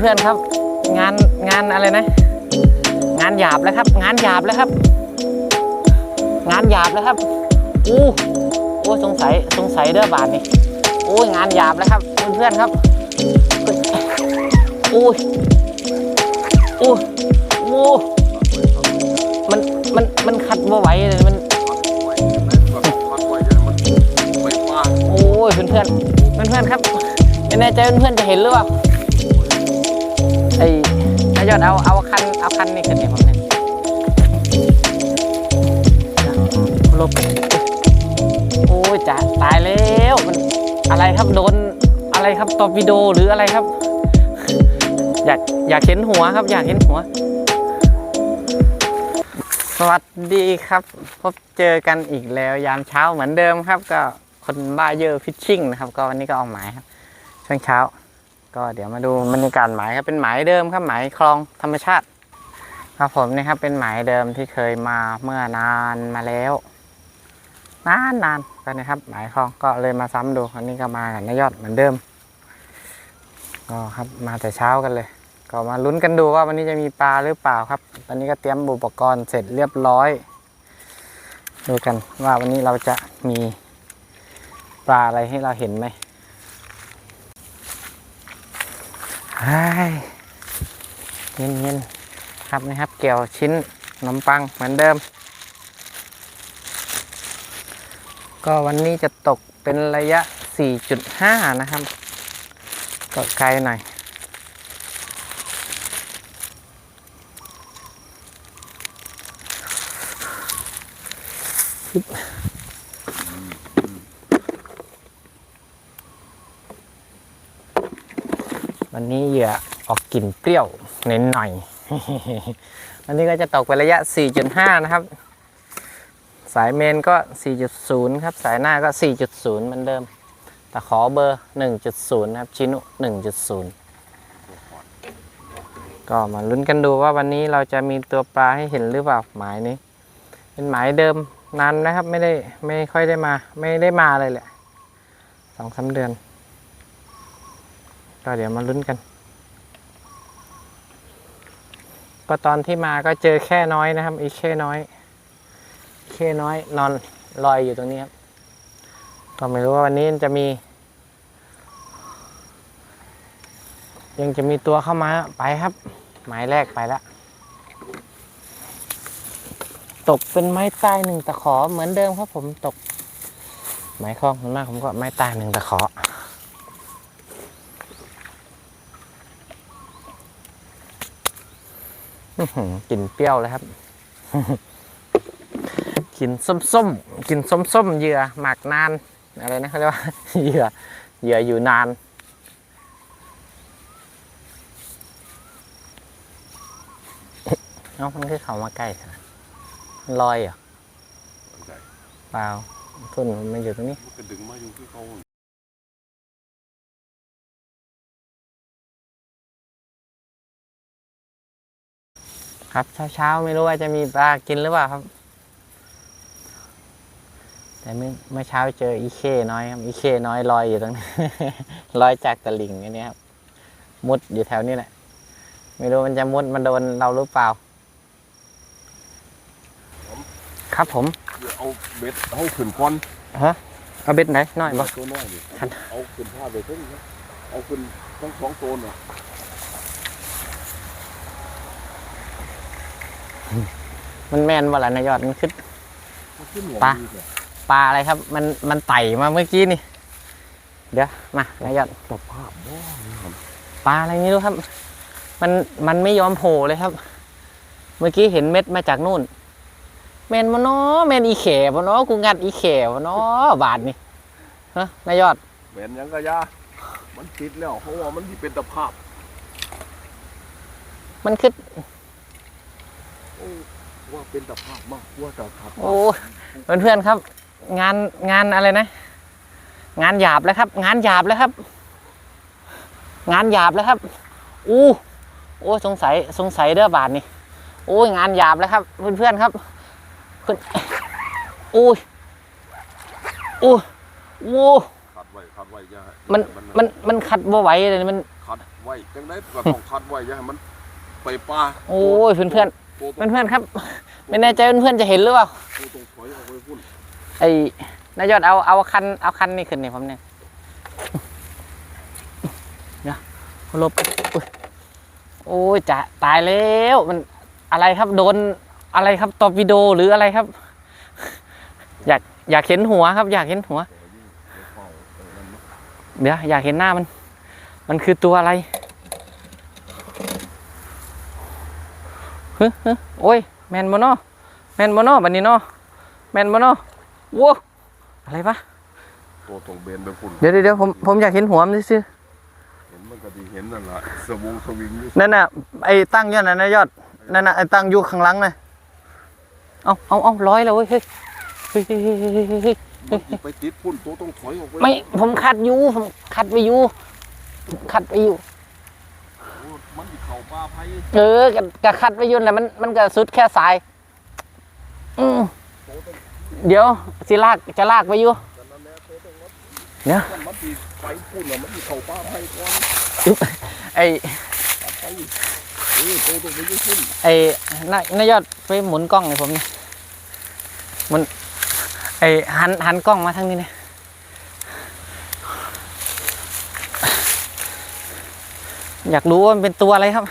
เพื่อนๆครับ งานงานอะไรนะ งานหยาบแล้วครับ งานหยาบแล้วครับ งานหยาบแล้วครับอู้โอ้สงสัยสงสัยเด้อบาทนี่โอ้ยงานหยาบแล้วครับ เพื่อนๆครับอู้อู้โอ้มันมันมันขัดบ่ไหวเลยมันโอ้ยเพื่อนเพื่อนเพื่อนเพื่อนๆครับไม่แน่ใจเพื่อนๆจะเห็นหรือเปล่า ไอ้นายยอดเอาเอาคันเอาคันนี่ขึ้นเนี่ยผมเนี่ยลบโอ้ยจะตายแล้วมันอะไรครับโดนอะไรครับตอร์ปิโดหรืออะไรครับ อยากอยากเห็นหัวครับ อยากเห็นหัว สวัสดีครับ พบเจอกันอีกแล้วยามเช้าเหมือนเดิมครับ ก็คนบ้าเยอะฟิชชิ่งนะครับ ก็วันนี้ก็เอาหมายครับช่วงเช้า ก็เดี๋ยวมาดูบรรยากาศหมายครับเป็นหมายเดิมครับหมายคลองธรรมชาติ ครับผมนี่ครับเป็นหมายเดิมที่เคยมาเมื่อนานมาแล้วนานนานไปนะครับหมายคลองก็เลยมาซ้ำดูอันนี้ก็มากับนายยอดเหมือนเดิมก็ครับมาแต่เช้ากันเลย ก็มาลุ้นกันดูว่าวันนี้จะมีปลาหรือเปล่าครับ ตอนนี้ก็เตรียมอุปกรณ์เสร็จเรียบร้อย ดูกันว่าวันนี้เราจะมีปลาอะไรให้เราเห็นไหมไอ้ เย็นเย็นครับนะครับ เกี่ยวชิ้นขนมปังเหมือนเดิม ก็วันนี้จะตกเป็นระยะ 4.5 นะครับ ก็ไกลหน่อย วันนี้เหยื่อออกกลิ่นเปรี้ยวเน้นหน่อยวันนี้ก็จะตกไประยะ 4.5 นะครับ สายเมนก็ 4.0 ครับ สายหน้าก็ 4.0 เหมือนเดิม แต่ขอเบอร์ 1.0นะครับ ชินุ 1.0 ก็มาลุ้นกันดูว่าวันนี้เราจะมีตัวปลาให้เห็นหรือเปล่าหมายนี้ เป็นหมายเดิมนานนะครับ ไม่ได้ไม่ค่อยได้มา ไม่ได้มาเลยแหละสองสามเดือน ก็เดี๋ยวมาลุ้นกัน ก็ตอนที่มาก็เจอแค่น้อยนะครับอีกแค่น้อย แค่น้อยนอนลอยอยู่ตรงนี้ครับก็ไม่รู้ว่าวันนี้จะมี ยังจะมีตัวเข้ามาไปครับ หมายแรกไปแล้วตกเป็นไม้ใต้หนึ่งตะขอเหมือนเดิมครับผมตก ไม้คล้องส่วนมากผมก็ไม้ใต้หนึ่งตะขอ กลิ่นเปรี้ยวเลยครับกลิ่นส้มๆกลิ่นส้มๆเหยื่อหมักนาน อะไรนะเขาเรียกว่าเหยื่อเหยื่ออยู่นานเอ้ามันคือเขามาใกล้ขนาดมันลอยเหรอเปล่าทุ่นมันอยู่ตรงนี้มันก็ดึงมาอยู่ที่เขา ครับเช้าๆไม่รู้ว่าจะมีปลากินหรือเปล่าครับ แต่เมื่อเมื่อเช้าเจออีเคน้อยครับอีเคน้อยลอยอยู่ตรงนี้ลอยจากตะลิ่งอันนี้ครับมุดอยู่แถวนี้แหละไม่รู้มันจะมุดมันโดนเราหรือเปล่า ครับผมเดี๋ยวเอาเบ็ดเอาขึ้นก้อนฮะเอาเบ็ดไหนน้อยบ่ตัวน้อยดิครับเอาขึ้นผ้าไปขึ้นนะเอาขึ้นทั้งสองโซนอะ มันแมนว่าละนายยอดมันขึ้น มันขึ้นหัวปลา ดีกว่าปลาอะไรครับ มันมันไต่มาเมื่อกี้นี่ เดี๋ยวมานายยอดตบภาพบ่ครับปลาอะไรไม่รู้ครับ มันมันไม่ยอมโผล่เลยครับ เมื่อกี้เห็นเม็ดมาจากนู่นเมนมาเนาะเมนอีเขวะเนาะกูงัดอีเขวะเนาะบาทนี่ฮะนายยอดแหวนยังก็ยามันติดแล้วเพราะว่ามันที่เป็นตะภาพมันคือโอ้ ว่าเป็นตะภาพมากว่าตะภาพโอ้เพื่อนๆครับ งานงานอะไรนะ งานหยาบแล้วครับ งานหยาบแล้วครับ งานหยาบแล้วครับ อู้โอ้สงสัยสงสัยเด้อบาทนี่โอ้ยงานหยาบแล้วครับ เพื่อนๆครับเพื่อนอู้ยอู้โอ้ขัดไว้ขัดไว้อยามันมันมันขัดบ่ไหวเลยมันขัดไว้จังได้ก็ต้องคัดไว้อย่าให้มันไปป่าโอ้ยเพื่อนเพื่อนตัว เพื่อนเพื่อนๆครับ ไม่แน่ใจเพื่อนเพื่อนๆจะเห็นหรือเปล่าไอ้นายยอดเอาเอาคันเอาคันนี่ขึ้นนี่ผมเนี่ยเดี๋ยวหลบโอ้ยจะตายแล้วมันอะไรครับโดนอะไรครับตอร์ปิโดหรืออะไรครับ อยากอยากเห็นหัวครับ อยากเห็นหัวเฝ้าะเดี๋ยวอยากเห็นหน้ามัน มันคือตัวอะไร ฮึฮึโอ้ยแมนโมโนแมนโมโนบันนี้เนาะแมนโมโนว้าอะไรปะตัวตรงเบนไปพุ่นเดี๋ยวเดี๋ยวเดี๋ยวผมผมอยากเห็นหัวมันซื่อเห็นมันก็ดีเห็นนั่นล่ะสวงสวิงอยู่ๆนั่นน่ะไอ้ตั้งยอดน่ะนะยอดนั่นน่ะไอ้ตั้งอยู่ข้างหลังน่ะเอาเอาเอาร้อยแล้วเว้ยเฮ้ยเฮ้ยเฮ้ยเฮ้ยเฮ้ยเฮ้ยเฮ้ยมันสิไปติดพุ่นตัวต้องถอยออกไปไม่ผมคัดอยู่ผมคัดไปอยู่คัดไปอยู่โอ้มันสิ เข้าป่าไผเออกะกะคัดไปยุ่นแหละมันมันก็สุดแค่สาย อืมตัวต้องเดี๋ยวสิลากจะลากไปอยู่ กันนั่นแหละตัวต้องวัดเดี๋ยวมันมันสิไปพุ่นน่ะมันสิเข้าป่าไผก่อนไอ้ตัดไปเออตัวต้องไปอยุ่พุ่นไอ้นายนายยอดไปหมุนกล้องให้ผมนี่หมุนไอ้หันหันกล้องมาทางนี้เนี่ย อยากรู้ว่ามันเป็นตัวอะไรครับ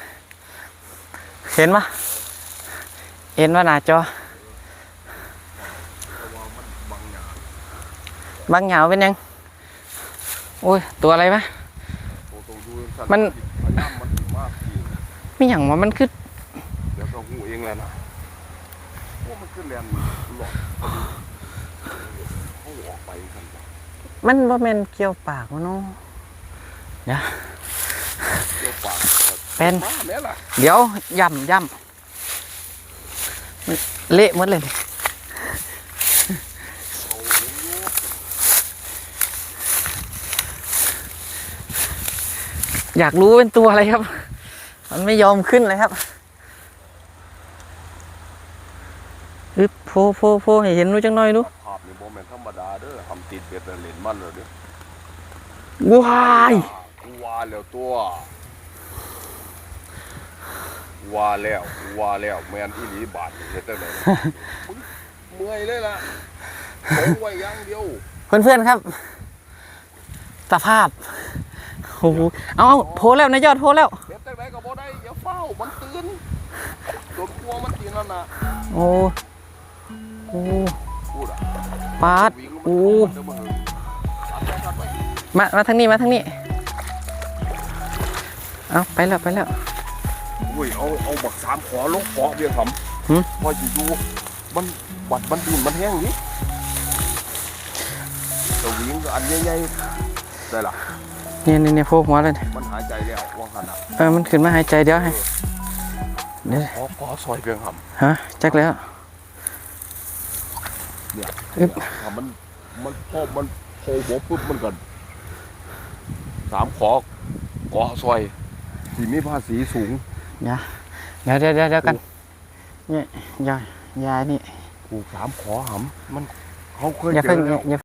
เห็นปะเห็นว่าหน้าจอเพราะว่ามันบางอย่างบางเหงาเป็นยัง โอ้ย ตัวอะไรปะตัวต้องดูจังซั่มันพยายามมันสิมากจริงไม่อย่างว่ามันคือเดี๋ยวก็หูเองแหล้วนะพวกมันขึ้นแลนหลอดเขาออกไปกันจ้ะมันว่าแมนเกี่ยวปากวะเนาะเดี๋ยวปาก เป็นเดี๋ยวย่ำย่ำเละหมดเลยอยากรู้เป็นตัวอะไรครับ มันไม่ยอมขึ้นเลยครับอึบโพโพโพให้เห็นรู้จังน่อยดูภาพนี่บ่แม่นธรรมดาเด้อทำติดเบ็ดเล่นมันเลยเด้อว้ายกูว่าแล้วตัว ว่าแล้วว่าแล้วแม่นอีหลีบาดนี่เฮ็ดจังได๋มึงเมื่อยเลยล่ะตงไว้อย่างเดียว เพื่อนๆครับสภาพโอ้โหเอาเอาโพแล้วนายยอดโพแล้วเฮ็ดจังไดก็บ่ได้อย่าเฝ้ามันตื่นจนกลัวมันกินนั่นน่ะโอ้โอ้พูดอะปาดโอ้เดี๋ยวมาเถอะตัดไปตัดไปมา มาทางนี้ มาทางนี้ เอาไปแล้ว ไปแล้ว อุ้ยเอาเอาบักสามขอลงเกาะเบียร์คหึำพออยู่อยู่มันบัดมันดินมันแห้งนี้ตัววิ่งอันใหญ่ๆได้ล่ะ เนี่ยเนี่ยเนี่ยโผล่หัวเลยเนี่ยมันหายใจแล้วว่างหันอะเออมันขึ้นมาหายใจเดี๋ยวให้เดี๋ยวขอขอซอยเบียร์คฮะจักแล้วำเนี่ยอึ๊บ ถ้ามันมันพอมันโผล่หัวปุ๊บมันก็สามขอเกาะซอยที่มีภาษีสูง เดี๋ยวเดี๋ยวเดี๋ยวเดี๋ยวเดี๋ยวกันเนี่ยยายยายนี่ถูกสามขอหำมันเขาเคยอย่าเจเพิ่งอแล้วอย่า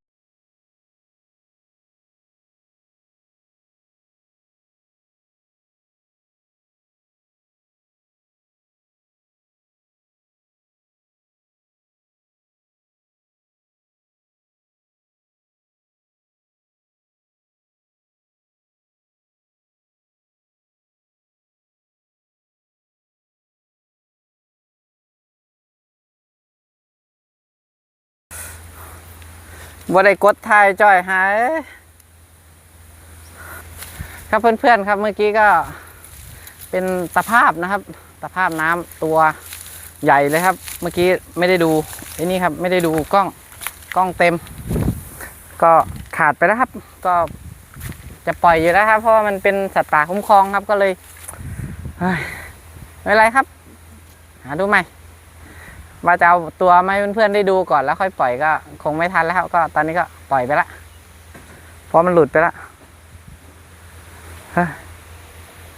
บ่ได้กดทายจ้อยหายครับเพื่อนๆครับเมื่อกี้ก็เป็นตะภาพนะครับ ตะภาพน้ำตัวใหญ่เลยครับ เมื่อกี้ไม่ได้ดูไอ้นี่ครับ ไม่ได้ดูกล้องกล้องเต็ม ก็ขาดไปแล้วครับ ก็จะปล่อยอยู่แล้วครับ เพราะว่ามันเป็นสัตว์ป่าคุ้มครองครับก็เลยเฮ้ยไม่เป็นไรครับ หาดูใหม่ ว่าจะเอาตัวมาให้เพื่อนๆได้ดูก่อนแล้วค่อยปล่อยก็ คงไม่ทันแล้วก็ตอนนี้ก็ปล่อยไปละเพราะมันหลุดไปละเฮ้ย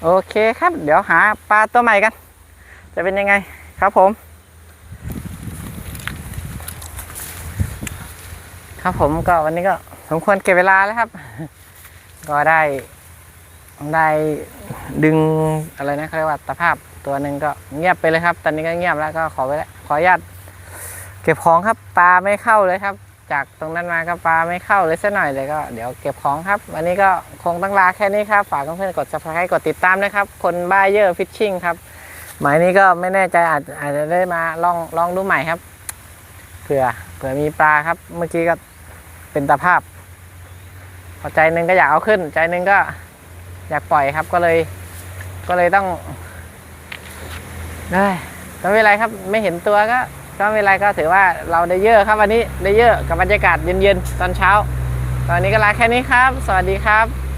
โอเคครับ เดี๋ยวหาปลาตัวใหม่กัน จะเป็นยังไงครับผม ครับผมก็วันนี้ก็สมควรเก็บเวลาแล้วครับ ก็ได้ได้ดึงอะไรนะเขาเรียกว่าตะภาพ ตัวหนึ่งก็เงียบไปเลยครับ ตอนนี้ก็เงียบแล้วก็ขอไว้วขออนุญาตเก็บของครับปลาไม่เข้าเลยครับ จากตรงนั้นมาก็ปลาไม่เข้าเลยสักหน่อยเลยก็เดี๋ยวเก็บของครับ วันนี้ก็คงต้องลาแค่นี้ครับ ฝากเพื่อนๆกด subscribe กดติดตามนะครับ คนบ้าเยอร์ฟิชชิ่งครับ หมายนี้ก็ไม่แน่ใจอาจอาจจะได้มาลองลองดูใหม่ครับเผื่อเผื่อมีปลาครับ เมื่อกี้ก็เป็นตะภาพพอใจหนึ่งก็อยากเอาขึ้น ใจหนึ่งก็อยากปล่อยครับก็เลย ก็เลยต้อง ได้ไม่เป็นไรครับไม่เห็นตัวก็ก็ไม่เป็นไรก็ถือว่าเราได้เยอะครับวันนี้ได้เยอะกับบรรยากาศเย็นๆตอนเช้า ตอนนี้ก็ลาแค่นี้ครับ สวัสดีครับ